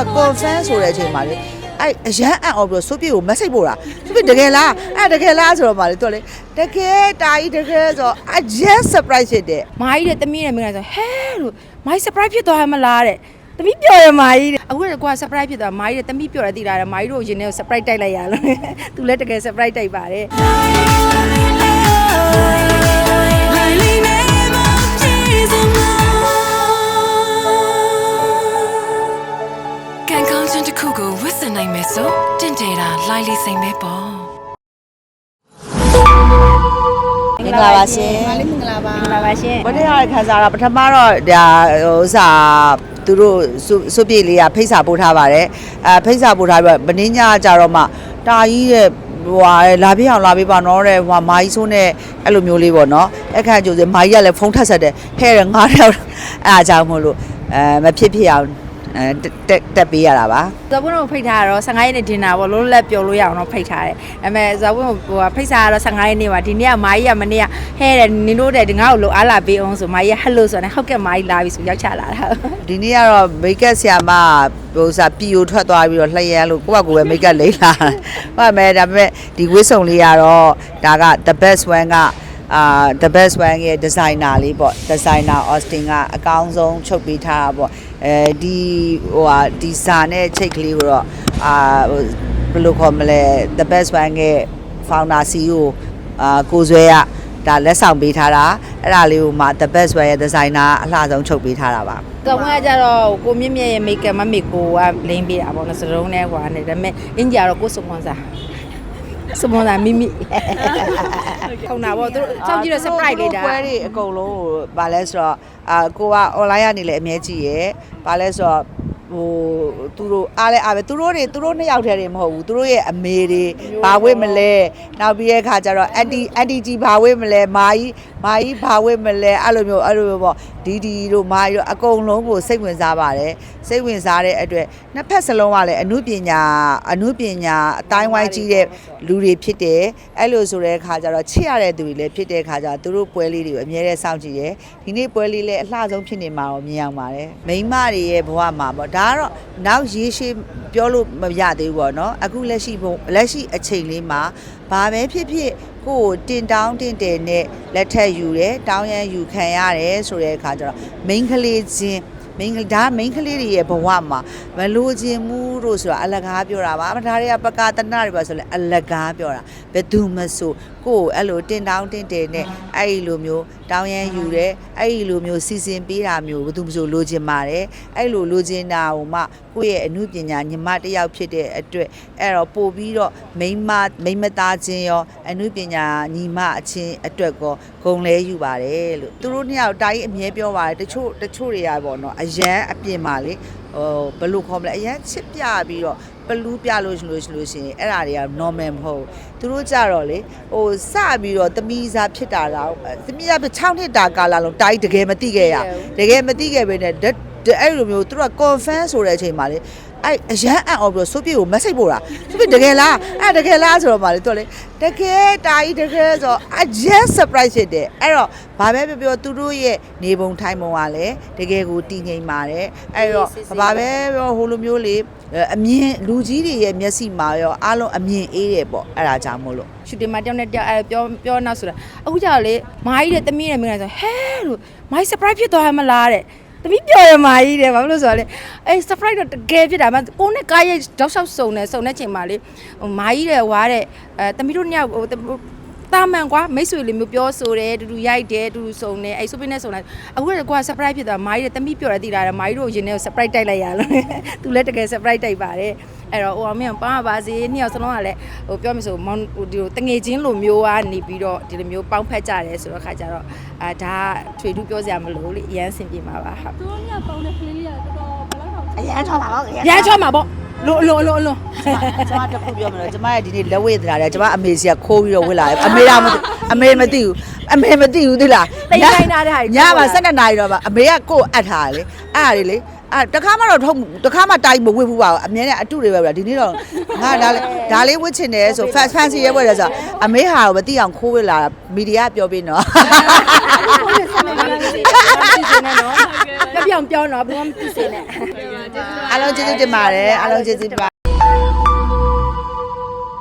က confirm ဆိုတဲ့အချိန်မှာလေအဲ့အရန်အံ့ဩပြီးတော့စိုးပြေကို message ပို့တာစိုးပြေတကယ်လားအဲ့တကယ်လားဆိုတော့မှလေသူကလေတကယ်တာကြီးတကယ်ဆိုတော့အရန် surprise ဖြစ်တယ်မာကြီးတဲ့တမီးနဲ့မင်းကဆိုဟဲလို့မာကြီး surprise ဖြစ်သွားမလားတဲ့တမီးပြောရမာကြီးတဲ့အခုကကွာ surprise ဖြစ်သွားမာကြီးတဲ့တမီးပြောရသိတာတဲ့မာကြီးတို့ရင်ထဲကို surprise တိုက်လိုက်ရလို့သူလည်းတကယ် surprise တိုက်ပါတယ် ဝတ်ဆင်နိုင်မယ်ဆိုတင့်တယ်တာလိုင်းလေးစိမ်ပဲပေါ့မင်္ဂလာပါရှင်မလေးမင်္ဂလာပါမင်္ဂလာပါရှင်ဘယ်တည်းရခံစားတာပထမတော့ဒါဟိုဥစားသူတို့စုပြေလေးကဖိတ်စာပို့ထားပါတယ်အဲဖိတ်စာပို့ထားပြီးတော့မင်းညကြတော့မှတာကြီးတဲ့ဟိုဟာလာပြအောင်လာပြပါနော်တဲ့ဟိုမာကြီးဆိုးနဲ့အဲ့လိုမျိုးလေးပေါ့နော်အခန့်ကျိုးစမာကြီးကလည်းဖုန်းထက်ဆက်တယ်ဟဲ့ရငါးတော့အဲ့အားကြောင့်မို့လို့အဲမဖြစ်ဖြစ်အောင်အဲ တက်တက်ပေးရတာပါဇော်ဘွန်းတို့ဖိတ်ထားတာတော့15ရက်နေ့ဒင်နာပေါ့လုံးလက်ပြောလို့ရအောင်တော့ဖိတ်ထားတယ်။ဒါပေမဲ့ဇော်ဘွန်းဟိုဖိတ်စာကတော့15ရက်နေ့မှာဒီနေ့ကမာကြီးကမနေ့ကဟဲတဲ့နင်တို့တဲ့ငါ့ကိုလိုအားလာပေးအောင်ဆိုမာကြီးကဟယ်လိုဆိုတော့ဟုတ်ကဲ့မာကြီးလာပြီဆိုရောက်ချလာတာ။ဒီနေ့ကတော့မိတ်ကပ်ဆရာမဟိုစားပီယိုထွက်သွားပြီးတော့လှည့်ရလို့ကိုယ့်ဘကိုယ်ပဲမိတ်ကပ်လိမ့်လာဟုတ်မယ်ဒါပေမဲ့ဒီဝစ်စုံလေးကတော့ဒါက the best one က အာ the best one ရဲ့ designer လေးပေါ့ designer Austin ကအကောင်းဆုံးချုပ်ပေးထားတာပေါ့အဲဒီဟိုဟာဒီစာနဲ့ချိတ်ကလေးကိုတော့အာဟိုဘယ်လိုခေါ်မလဲ the best one ရဲ့ founder CEO အာကိုဇွဲကဒါလက်ဆောင်ပေးထားတာအဲ့ဒါလေးကိုမှ the best one ရဲ့ designer အလှဆုံးချုပ်ပေးထားတာပါ။ကောင်ကကြတော့ကိုမြင့်မြတ်ရဲ့မိတ်ကမမေကိုကလိမ့်ပေးတာပေါ့နော်စရုံးနဲ့ကွာနဲ့ဒါပေမဲ့အင်ဂျာတော့ကိုစုံမွန်စာ စုံမွန်စာမိမိခုံတာပေါ့သူတို့စောင့်ကြည့်တော့ surprise လေးတာပွဲတွေအကုန်လုံးကိုဗာလဲဆိုတော့အာကိုက online ကနေလည်းအမြဲကြည့်ရယ်ဗာလဲဆိုတော့ ဟိုသူတို့အားလဲအားပဲသူတို့တွေသူတို့နှစ်ယောက်တည်းတွေမဟုတ်ဘူးသူတို့ရဲ့အမေတွေဘာဝစ်မလဲနောက်ပြီးတဲ့အခါကျတော့ anti anti ကြီးဘာဝစ်မလဲမာကြီးမာကြီးဘာဝစ်မလဲအဲ့လိုမျိုးအဲ့လိုမျိုးပေါ့ဒီဒီတို့မာကြီးတို့အကုန်လုံးကိုစိတ်ဝင်စားပါတယ်စိတ်ဝင်စားတဲ့အတွက်နှစ်ဖက်စလုံးကလည်းအမှုပညာအမှုပညာအတိုင်းဝိုင်းကြီးတဲ့လူတွေဖြစ်တယ်အဲ့လိုဆိုတဲ့အခါကျတော့ချစ်ရတဲ့သူတွေလည်းဖြစ်တဲ့အခါကျတော့သူတို့ပွဲလေးတွေကိုအများနဲ့စောင့်ကြည့်တယ်ဒီနေ့ပွဲလေးလည်းအလှဆုံးဖြစ်နေမှာတော့မြင်အောင်ပါတယ်မိန်းမတွေရဲ့ဘဝမှာပေါ့ဒါကတော့နောက်ရေရှည်ပြောလို့မရသေးဘူးပေါ့နော်အခုလက်ရှိဘုံလက်ရှိအချိန်လေးမှာဘာပဲဖြစ်ဖြစ်ကိုယ်ကိုတင်တောင်းတင်တယ်နဲ့လက်ထက်ယူတယ်တောင်းရန်ယူခံရတယ်ဆိုတဲ့အခါကျတော့မိန်းကလေးချင်း မိန်းကဒါမိန်းကလေးတွေရဲ့ဘဝမှာမလို့ခြင်းမှုတို့ဆိုတာအလကားပြောတာပါဒါတွေကပကာတနာတွေပါဆိုလဲအလကားပြောတာဘယ်သူမဆိုကိုယ်ကိုအဲ့လိုတင်တောင်းတင်တယ်နဲ့အဲ့ဒီလိုမျိုးတောင်းရန်ယူတယ်အဲ့ဒီလိုမျိုးစီစဉ်ပေးတာမျိုးဘယ်သူမဆိုလိုချင်ပါတယ်အဲ့လိုလိုချင်တာဟိုမှကိုယ့်ရဲ့အမှုပညာညီမတစ်ယောက်ဖြစ်တဲ့အတွက်အဲ့တော့ပို့ပြီးတော့မိန်းမမိန်းမသားချင်းရောအမှုပညာညီမအချင်းအတွက်ကောဂုံလဲယူပါတယ်လို့သူတို့နှစ်ယောက်တာကြီးအမြဲပြောပါတယ်တချို့တချို့တွေကပေါ့နော်အရန်အပြင်ပါလေဟိုဘယ်လိုခေါ်မလဲအရန်ချစ်ပြပြီးတော့ပလူးပြလို့ရှိလို့ရှိလို့ရှိရင်အဲ့ဒါတွေက normal မဟုတ်ဘူးသူတို့ကြတော့လေဟိုစပြီးတော့တမီးစားဖြစ်တာတော့တမီးစား6နှစ်တာကာလလုံးတာကြီးတကယ်မသိခဲ့ရတကယ်မသိခဲ့ပဲနဲ့အဲ့လိုမျိုးသူတို့က confirm ဆိုတဲ့အချိန်မှာလေ အဲ့အရန်အံ့ဩပြီးတော့စိုးပြေကို message ပို့တာစိုးပြေတကယ်လားအဲ့တကယ်လားဆိုတော့မှလေသူကလေတကယ်တာကြီးတကယ်ဆိုအရန် surprise ဖြစ်တယ်အဲ့တော့ဘာပဲပြောပြောသူတို့ရဲ့နေပုံထိုင်ပုံကလည်းတကယ်ကိုတည်ငြိမ်ပါတယ်အဲ့တော့ဘာပဲပြောဟိုလိုမျိုးလေအမြင်လူကြီးတွေရဲ့မျက်စိမှာရောအားလုံးအမြင်အေးတယ်ပေါ့အဲ့ဒါကြောင့်မို့လို့ရှူတင်မှာတယောက်နဲ့တယောက်အဲပြောပြောနောက်ဆိုတာအခုကျတော့လေမာကြီးတဲ့တမီးနဲ့မင်းကဆိုဟဲလို့မာကြီး surprise ဖြစ်သွားမလားတဲ့ တမီးပြောရမာကြီးတဲ့ဘာလို့လဲဆိုတော့လေအဲ surprise တော့တကယ်ဖြစ်တာမှကိုနဲ့ကားရဲ့တောက်လျှောက်စုံနေစုံတဲ့ချိန်မှာလေဟိုမာကြီးတဲ့ဝါတဲ့အဲတမီးတို့ညောက်ဟိုတာမန်ကွာမိတ်ဆွေလေးမျိုးပြောဆိုတယ်တူတူရိုက်တယ်တူတူစုံတယ်အဲဆိုပင်းနဲ့စုံတယ်အခုကကွာ surprise ဖြစ်သွားမာကြီးတဲ့တမီးပြောရသိတာမာကြီးတို့ရင်ထဲကို surprise တိုက်လိုက်ရလို့သူလည်းတကယ် surprise တိုက်ပါတယ် အဲ့တော့ဟိုအမေကပါပါစေနှစ်ယောက်စလုံးကလည်းဟိုပြောမယ်ဆိုမောင်ဟိုဒီလိုတငယ်ချင်းလိုမျိုးကနေပြီးတော့ဒီလိုမျိုးပေါင်းဖက်ကြတယ်ဆိုတော့ခါကြတော့အာဒါထွေထူးပြောစရာမလိုလေအရန်ဆင်ပြေမှာပါဟုတ်သူတို့ညပေါင်းတဲ့ကလေးလေးကတော်တော်ဘယ်လောက်တော့အရန်ချောပါပေါ့ရမ်းချောမှာပေါ့လိုလိုလိုလိုကျမတစ်ခုပြောမလို့ကျမရဲ့ဒီနေ့လက်ဝဲသလားကျမအမေစီကခိုးပြီးတော့ဝစ်လာတယ်အမေတော့မသိအမေမသိဘူးအမေမသိဘူးသိလားတိတ်ခိုင်းထားတဲ့ဟာညမှာ12နာရီတော့ပါအမေကကိုယ်အပ်ထားတယ်လေအဲ့ဒါလေလေ အဲ့တခါမှတော့ထုံတခါမှတိုင်းမဝစ်ဘူးပါဘူးအမြဲတမ်းအတုတွေပဲဗျာဒီနေ့တော့ငါဒါလေဒါလေးဝစ်ချင်တယ်ဆို fast fancy ရဲဝဲတယ်ဆိုအမေဟာကိုမသိအောင်ခိုးဝစ်လာတာမီဒီယာပြောပြီးနော်ပြပြအောင်ပြောတော့ဘယ်မှမသိစေနဲ့အားလုံးကျေးဇူးတင်ပါတယ်အားလုံးကျေးဇူးပါ